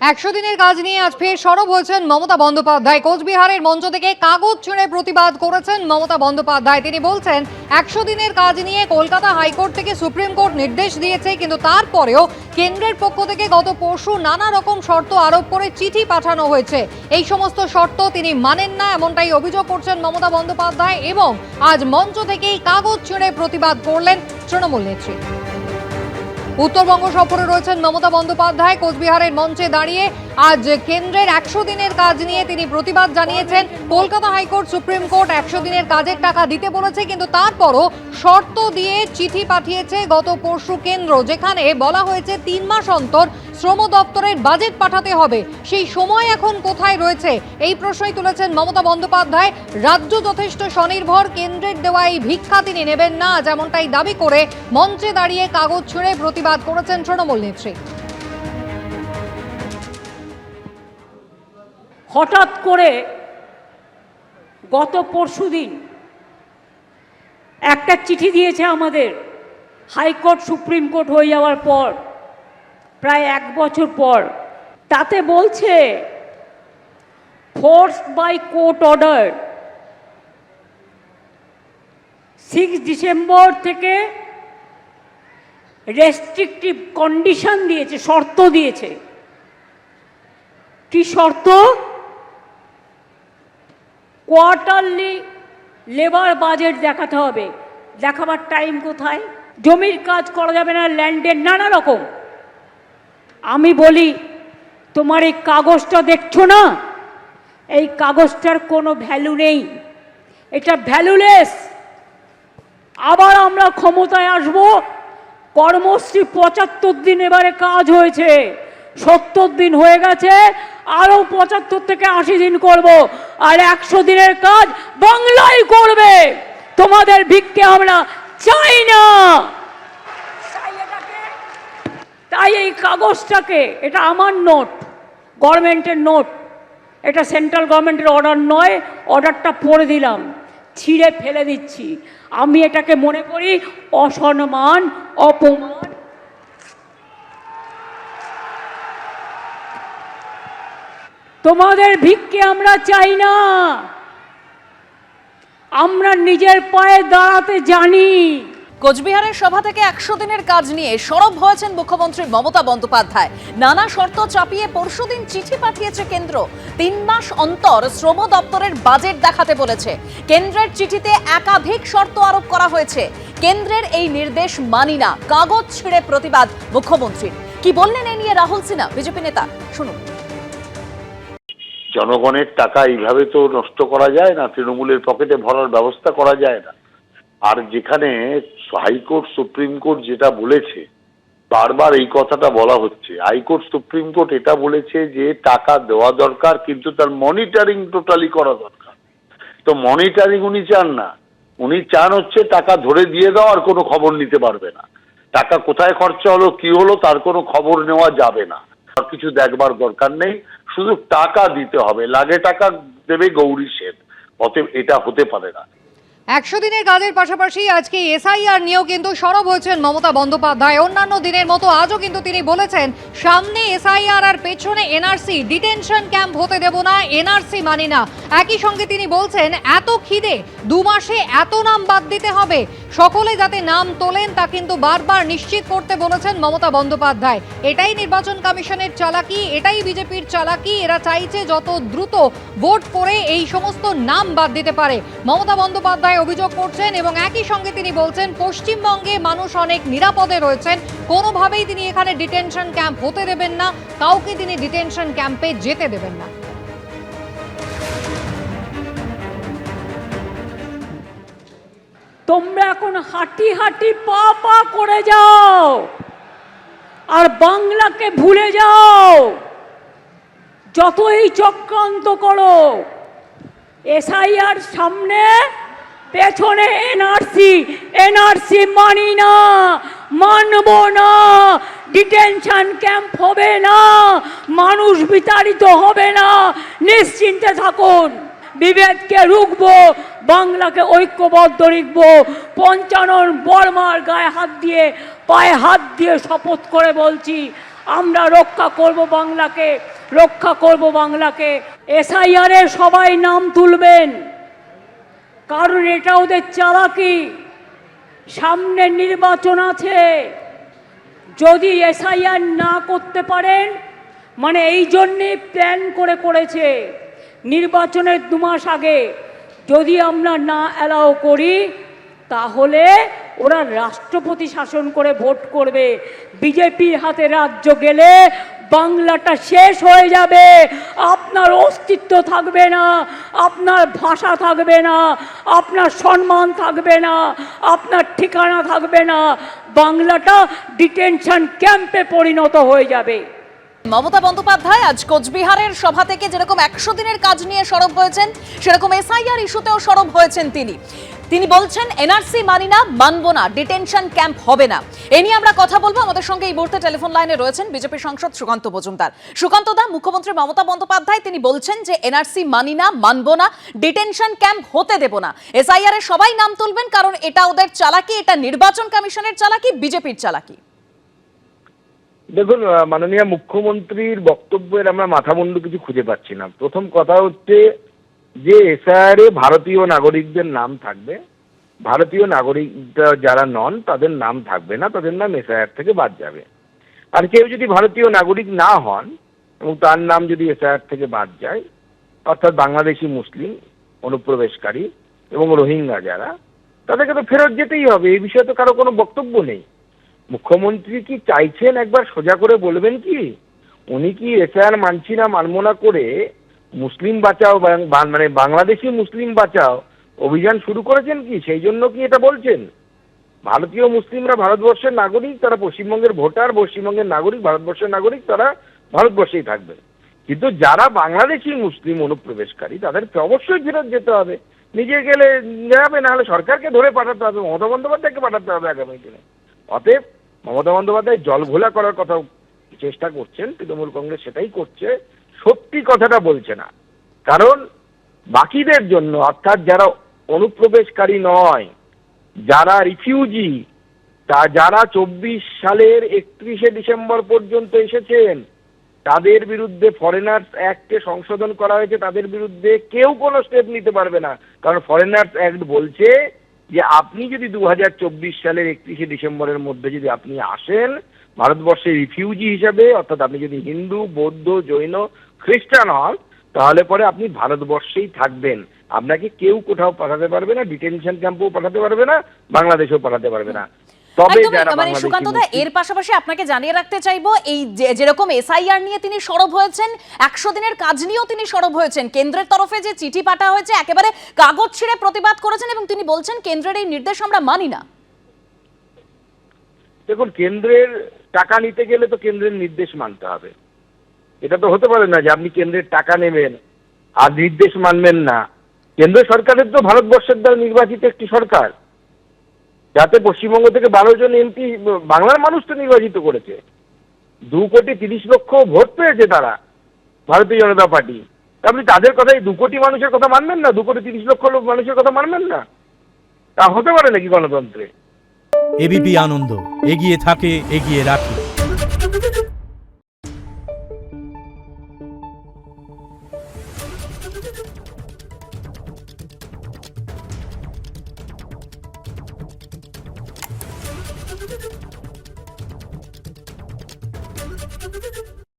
একশো দিনের কাজ নিয়ে আজ ফের সরব হয়েছেন মমতা বন্দ্যোপাধ্যায়। কোচবিহারের মঞ্চ থেকে কাগজ ছিঁড়ে প্রতিবাদ করেছেন মমতা বন্দ্যোপাধ্যায়। তিনি বলছেন, একশো দিনের কাজ নিয়ে কলকাতা হাইকোর্ট থেকে সুপ্রিম কোর্ট নির্দেশ দিয়েছে, কিন্তু তারপরেও কেন্দ্রের পক্ষ থেকে গত পরশু নানা রকম শর্ত আরোপ করে চিঠি পাঠানো হয়েছে। এই সমস্ত শর্ত তিনি মানেন না, এমনটাই অভিযোগ করছেন মমতা বন্দ্যোপাধ্যায় এবং আজ মঞ্চ থেকেই কাগজ ছিঁড়ে প্রতিবাদ করলেন তৃণমূল নেত্রী। উত্তরবঙ্গ সফরে রয়েছেন মমতা বন্দ্যোপাধ্যায় কোচবিহারের মঞ্চে দাঁড়িয়ে আজ কেন্দ্রের একশো দিনের কাজ নিয়ে তিনি প্রতিবাদ জানিয়েছেন। কলকাতা হাইকোর্ট, সুপ্রিম কোর্ট একশো দিনের কাজের টাকা দিতে বলেছে, কিন্তু তারপরও শর্ত দিয়ে চিঠি পাঠিয়েছে গত পরশু কেন্দ্র, যেখানে বলা হয়েছে তিন মাস অন্তর শ্রম দপ্তরের বাজেট পাঠাতে হবে। সেই সময় এখন কোথায় রয়েছে? এই প্রশ্নই তুলেছেন মমতা বন্দ্যোপাধ্যায়। রাজ্য যথেষ্ট স্বনির্ভর, কেন্দ্রের দেওয়া এই ভিক্ষা তিনি নেবেন না, যেমনটাই দাবি করে মঞ্চে দাঁড়িয়ে কাগজ ছুঁড়ে প্রতিবাদ করেছেন তৃণমূল নেত্রী। হঠাৎ করে গত পরশু দিন একটা চিঠি দিয়েছে আমাদের হাইকোর্ট, সুপ্রিম কোর্ট হয়ে যাওয়ার পর, প্রায় এক বছর পর। তাতে বলছে force by court order six December থেকে রেস্ট্রিকটিভ কন্ডিশন দিয়েছে, শর্ত দিয়েছে। কি শর্ত? কোয়ার্টারলি লেবার বাজেট দেখাতে হবে। দেখাবার টাইম কোথায়? জমির কাজ করা যাবে না ল্যান্ডের নানা রকম। আমি বলি, তোমার এই কাগজটা দেখছ না? এই কাগজটার কোনো ভ্যালু নেই। এটা ভ্যালুলেস আবার আমরা ক্ষমতায় আসব। কর্মশ্রী পঁচাত্তর দিন এবারে কাজ হয়েছে। সত্তর দিন হয়ে গেছে আরও পঁচাত্তর থেকে আশি দিন করব আর একশো দিনের কাজ বাংলায় করবে। তোমাদের ভিক্ষে আমরা চাই না। তাই এই কাগজটাকে এটা আমার নোট গভর্নমেন্টের নোট এটা সেন্ট্রাল গভর্নমেন্টের অর্ডার নয় অর্ডারটা পড়ে দিলাম ছিঁড়ে ফেলে দিচ্ছি। আমি এটাকে মনে করি অসম্মান অপমান তোমাদের ভিক্ষে আমরা চাই না। আমরা নিজের পায়ে দাঁড়াতে জানি। কোচবিহারের সভা থেকে একশো দিনের কাজ নিয়ে সরব হয়েছেন মুখ্যমন্ত্রী মমতা বন্দ্যোপাধ্যায়। নানা শর্ত চাপিয়ে পরশুদিন চিঠি পাঠিয়েছে কেন্দ্র। তিন মাস অন্তর শ্রম দপ্তরের বাজেট দেখাতে বলেছে। কেন্দ্রের চিঠিতে একাধিক শর্ত আরোপ করা হয়েছে। কেন্দ্রের এই নির্দেশ মানি না। কাগজ ছিঁড়ে প্রতিবাদ মুখ্যমন্ত্রীর। কি বললেন এ নিয়ে রাহুল সিনহা, বিজেপি নেতা? শুনুন। জনগণের টাকা এইভাবে তো নষ্ট করা যায় না, তৃণমূলের পকেটে ভরার ব্যবস্থা করা যায় না। আর যেখানে হাইকোর্ট, সুপ্রিম কোর্ট যেটা বলেছে, বারবার এই কথাটা বলা হচ্ছে। হাইকোর্ট, সুপ্রিম কোর্ট এটা বলেছে যে টাকা দেওয়া দরকার, কিন্তু তার মনিটরিং টোটালি করা দরকার। তো মনিটরিং উনি চান না। উনি চান হচ্ছে টাকা ধরে দিয়ে দেওয়া আর কোনো খবর নিতে পারবে না। টাকা কোথায় খরচা হলো, কি হলো, তার কোনো খবর নেওয়া যাবে না। কিছু দেখবার দরকার নেই। শুধু টাকা দিতে হবে। লাগে টাকা দেবে গৌরী সেন। অতএব এটা হতে পারে না। একশো দিনের কাজের পাশাপাশি আজকে এসআইআর নিয়েও কিন্তু সরব হয়েছেন মমতা বন্দ্যোপাধ্যায়। অন্যান্য দিনের মতো আজও কিন্তু তিনি বলেছেন, সামনে এসআইআর আর পেছনে এনআরসি, ডিটেনশন ক্যাম্প হতে দেব না, এনআরসি মানি না। একই সঙ্গে তিনি বলছেন, এত খিদে, দু মাসে এত নাম বাদ দিতে হবে। সকলে যাতে নাম তোলেন, তা কিন্তু বারবার নিশ্চিত করতে বলেছেন মমতা বন্দ্যোপাধ্যায়। এটাই নির্বাচন কমিশনের চালাকি, এটাই বিজেপির চালাকি। এরা চাইছে যত দ্রুত ভোট করে এই সমস্ত নাম বাদ দিতে পারে। মমতা বন্দ্যোপাধ্যায় অভিযোগ করছেন এবং একই সঙ্গে তিনি বলছেন, পশ্চিমবঙ্গে মানুষ অনেক নিরাপদে রয়েছেন। কোনোভাবেই তিনি এখানে ডিটেনশন ক্যাম্প হতে দেবেন না, কাউকে তিনি ডিটেনশন ক্যাম্পে যেতে দেবেন না। তোমরা এখন হাঁটি হাঁটি পা পা করে যাও। আর বাংলাকে ভুলে যাও। যতই চক্রান্ত করো, এসআইআর সামনে, পেছনে এনআরসি এনআরসি মানি না, মানব না, ডিটেনশন ক্যাম্প হবে না, মানুষ বিতাড়িত হবে না, নিশ্চিন্তে থাকুন। বিভেদকে রুখবো, বাংলাকে ঐক্যবদ্ধ লিখব পঞ্চানন বর্মার গায়ে হাত দিয়ে, পায়ে হাত দিয়ে শপথ করে বলছি, আমরা রক্ষা করব বাংলাকে, রক্ষা করব বাংলাকে। এসআইআরে সবাই নাম তুলবেন। কারণ এটা ওদের চালাকি। সামনে নির্বাচন আছে। যদি এসআইআর না করতে পারেন মানে এই জন্যে প্ল্যান করে করেছে। নির্বাচনের দু মাস আগে যদি আমরা না অ্যালাউ করি, তাহলে ওরা রাষ্ট্রপতি শাসন করে ভোট করবে। বিজেপির হাতে রাজ্য গেলে বাংলাটা শেষ হয়ে যাবে। আপনার অস্তিত্ব থাকবে না, আপনার ভাষা থাকবে না, আপনার সম্মান থাকবে না, আপনার ঠিকানা থাকবে না। বাংলাটা ডিটেনশন ক্যাম্পে পরিণত হয়ে যাবে। মমতা বন্দ্যোপাধ্যায় আজ কোচবিহারের সভা থেকে যেরকম একশো দিনের কাজ নিয়ে সরব হয়েছেন, সেরকম এসআইআর ইস্যুতেও সরব হয়েছেন তিনি। তিনি বলছেন, এনআরসি মানি না, মানবো না, ডিটেনশন ক্যাম্প হবে না। এ নিয়ে আমরা কথা বলব। আমাদের সঙ্গে এই মুহূর্তে টেলিফোন লাইনে রয়েছেন বিজেপি সাংসদ সুকান্ত মজুমদার। সুকান্ত দা, মুখ্যমন্ত্রী মমতা বন্দ্যোপাধ্যায়, তিনি বলছেন যে, এনআরসি মানি না, মানবো না, ডিটেনশন ক্যাম্প হতে দেব না। এসআইআর এ সবাই নাম তুলবেন, কারণ এটা ওদের চালাকি, এটা নির্বাচন কমিশনের চালাকি, বিজেপির চালাকি। দেখুন মাননীয় মুখ্যমন্ত্রীর বক্তব্যের আমরা মাথামুন্ডু কিছু খুঁজে পাচ্ছি না। প্রথম কথা হচ্ছে যে এসআইআর ভারতীয় নাগরিকদের নাম থাকবে। ভারতীয় নাগরিক যারা নন, তাদের নাম থাকবে না, তাদের নাম এসআইআর থেকে বাদ যাবে। আর কেউ যদি ভারতীয় নাগরিক না হন, এবং তার নাম যদি এসআইআর থেকে বাদ যায়, অর্থাৎ বাংলাদেশি মুসলিম, অনুপ্রবেশকারী এবং রোহিঙ্গা যারা, তাদেরকে তো ফেরত যেতেই হবে। এই বিষয়ে তো কারও কোনো বক্তব্য নেই। মুখ্যমন্ত্রী কি চাইছেন একবার সোজা করে বলবেন কি? উনি কি এসআইআর মানছি না, মানবো না করে মুসলিম বাঁচাও মানে বাংলাদেশি মুসলিম বাঁচাও অভিযান শুরু করেছেন কি? সেই জন্য কি এটা বলছেন? ভারতীয় মুসলিমরা ভারতবর্ষের নাগরিক, তারা পশ্চিমবঙ্গের ভোটার, পশ্চিমবঙ্গের নাগরিক, ভারতবর্ষের নাগরিক, তারা ভারতবর্ষেই থাকবে। কিন্তু যারা বাংলাদেশি মুসলিম অনুপ্রবেশকারী, তাদেরকে অবশ্যই ফেরত যেতে হবে। নিজে গেলে যাবে নাহলে সরকারকে ধরে পাঠাতে হবে, মমতা বন্দ্যোপাধ্যায়কে পাঠাতে হবে আগামী দিনে। অতএব মমতা বন্দ্যোপাধ্যায় জল ঘোলা করার কথা চেষ্টা করছেন, তৃণমূল কংগ্রেস সেটাই করছে, সত্যি কথাটা বলছে না। কারণ বাকিদের জন্য, অর্থাৎ যারা অনুপ্রবেশকারী নয়, যারা রিফিউজি তা যারা চব্বিশ সালের একত্রিশে ডিসেম্বর পর্যন্ত এসেছেন, তাদের বিরুদ্ধে ফরেনার্স অ্যাক্টে সংশোধন করা হয়েছে, তাদের বিরুদ্ধে কেউ কোনো স্টেপ নিতে পারবে না। কারণ ফরেনার্স অ্যাক্ট বলছে যে আপনি যদি দু হাজার চব্বিশ সালের একত্রিশে ডিসেম্বরের মধ্যে যদি আপনি আসেন ভারতবর্ষে রিফিউজি হিসাবে, অর্থাৎ আপনি যদি হিন্দু, বৌদ্ধ, জৈন, খ্রিস্টান হন, তাহলে পরে আপনি ভারতবর্ষেই থাকবেন। আপনাকে কেউ কোথাও পাঠাতে পারবে না ডিটেনশন ক্যাম্পেও পাঠাতে পারবে না, বাংলাদেশেও পাঠাতে পারবে না। তবে যারা মানে সুকান্ত দা এর পাশাপাশি আপনাকে জানিয়ে রাখতে চাইব এই যে- যেরকম এসআইআর নিয়ে তিনি সরব হয়েছেন একশো দিনের কাজ নিয়েও তিনি সরব হয়েছেন। কেন্দ্রের তরফে যে চিঠি পাঠা হয়েছে একেবারে কাগজ ছিঁড়ে প্রতিবাদ করেছেন এবং তিনি বলছেন কেন্দ্রের এই নির্দেশ আমরা মানি না। দেখুন কেন্দ্রের টাকা নিতে গেলে তো কেন্দ্রের নির্দেশ মানতে হবে। এটা তো হতে পারে না যে আপনি কেন্দ্রের টাকা নেবেন আর নির্দেশ মানবেন না। কেন্দ্র সরকারের তো ভারতবর্ষের দ্বারা নির্বাচিত একটি সরকার। যাতে পশ্চিমবঙ্গ থেকে বারো জন এমপি, বাংলার মানুষ তো নির্বাচিত করেছে। দু কোটি তিরিশ লক্ষ ভোট পেয়েছে তারা, ভারতীয় জনতা পার্টি। আপনি তাদের কথাই দু কোটি মানুষের কথা মানবেন না? দু কোটি তিরিশ লক্ষ লোক মানুষের কথা মানবেন না? তা হতে পারে নাকি গণতন্ত্রে? এবিপি আনন্দ, এগিয়ে থাকে, এগিয়ে রাখে।